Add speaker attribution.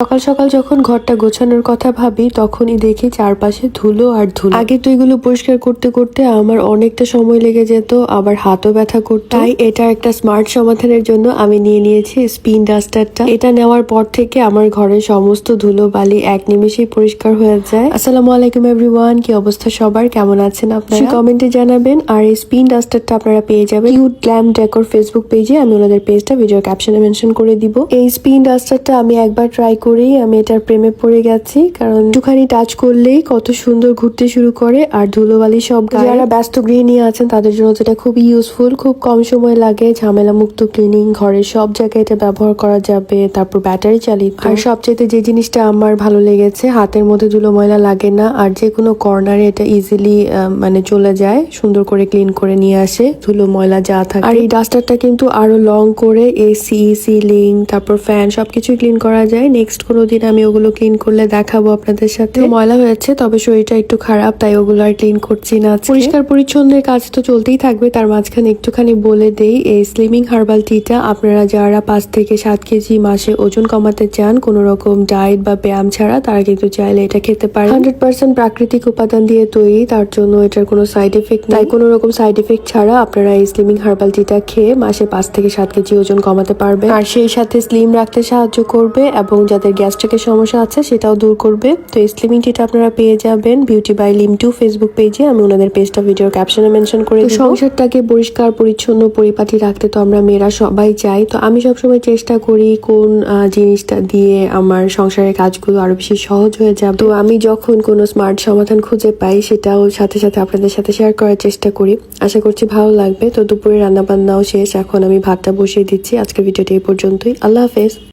Speaker 1: সকাল সকাল যখন ঘরটা গোছানোর কথা ভাবি তখনই দেখি চারপাশে ধুলো আর ধুলো। আগে তো এগুলো পরিষ্কার করতে করতে আমার অনেকটা সময় লেগে যেত আবার হাতও ব্যথা করতো। তাই এটা একটা স্মার্ট সমাধানের জন্য আমি নিয়ে নিয়েছি স্পিন ডাস্টারটা। এটা নেওয়ার পর থেকে আমার ঘরের সমস্ত ধুলো বালি এক নিমেষেই পরিষ্কার হয়ে যায়। আসসালামু আলাইকুম এভরিওয়ান কি অবস্থা সবার? কেমন আছেন আপনারা? কমেন্টে জানাবেন। আর এই স্পিন ডাস্টারটা আপনারা পেয়ে যাবেন। কিউট গ্ল্যাম ডেকোর ফেসবুক পেজে আমি ওনাদের পেজটা ভিডিও ক্যাপশনে মেনশন করে দিব। এই স্পিন ডাস্টারটা আমি একবার ট্রাই করেই আমি এটার প্রেমে পড়ে গেছি, কারণ একটুখানি টাচ করলেই কত সুন্দর ঘুরতে শুরু করে আর ধুলোবালি সব যারা ব্যস্ত গৃহিণী আছেন, তাদের জন্য এটা খুবই ইউজফুল খুব কম সময় লাগে ঝামেলা মুক্ত ক্লিনিং ঘরের সব জায়গায় এটা ব্যবহার করা যাবে, তারপর ব্যাটারি চালিত। আর সবচেয়ে যে জিনিসটা আমার ভালো লেগেছে, হাতের মধ্যে ধুলো ময়লা লাগে না, আর যে কোনো কর্নারে এটা ইজিলি মানে চলে যায়, সুন্দর করে ক্লিন করে নিয়ে আসে, ধুলো ময়লা যা থাকে। আর এই ডাস্টারটা কিন্তু আরও লং করে এসি সিলিং তারপর ফ্যান সবকিছুই ক্লিন করা যায়। নেক্সট কোনো দিন আমি ওগুলো ক্লিন করলে দেখাবো আপনাদের সাথে। ময়লা হয়েছে তবে শরীরটা একটু খারাপ তাই ওগুলো আর ক্লিন করছি না পরিষ্কার পরিচ্ছন্নের কাজ তো চলতেই থাকবে তার মাঝখানে একটুখানি বলে দেই এই স্লিমিং হার্বাল টিটা আপনারা যারা পাঁচ থেকে সাত কেজি মাসে ওজন কমাতে চান কোনো রকম ডায়েট বা ব্যায়াম ছাড়া তারা কিন্তু চাইলে এটা খেতে পারে হান্ড্রেড পার্সেন্ট প্রাকৃতিক উপাদান দিয়ে তৈরি তার জন্য এটার কোনো সাইড এফেক্ট তাই কোনো রকম সাইড এফেক্ট ছাড়া আপনারা এই স্লিমিং হার্বাল টিটা খেয়ে মাসে পাঁচ থেকে সাত কেজি ওজন কমাতে পারবে আর সেই সাথে স্লিম রাখতে সাহায্য করবে এবং যাদের গ্যাস্ট্রিকের সমস্যা আছে সেটাও দূর করবে। তো এই স্লিমিং টিটা আপনারা পেয়ে যাবেন। বিউটি বাই লিমটু ফেসবুক পেজে আমি ওনাদের পেজটা ভিডিওর ক্যাপশনে মেনশন করে সংসারটাকে পরিষ্কার পরিচ্ছন্ন পরিপাটি রাখতে তো আমরা মেয়েরা সবাই চাই। তো আমি সবসময় চেষ্টা করি কোন জিনিসটা দিয়ে আমার সংসারের কাজগুলো আরও বেশি সহজ হয়ে যাবে। তো আমি যখন কোনো স্মার্ট সমাধান খুঁজে পাই সেটাও সাথে সাথে আপনাদের সাথে শেয়ার করার চেষ্টা করি। আশা করছি ভালো লাগবে। তো দুপুরে রান্নাবান্নাও শেষ। এখন আমি ভাতটা বসিয়ে দিচ্ছি। আজকের ভিডিওটি এই পর্যন্তই। আল্লাহ হাফেজ।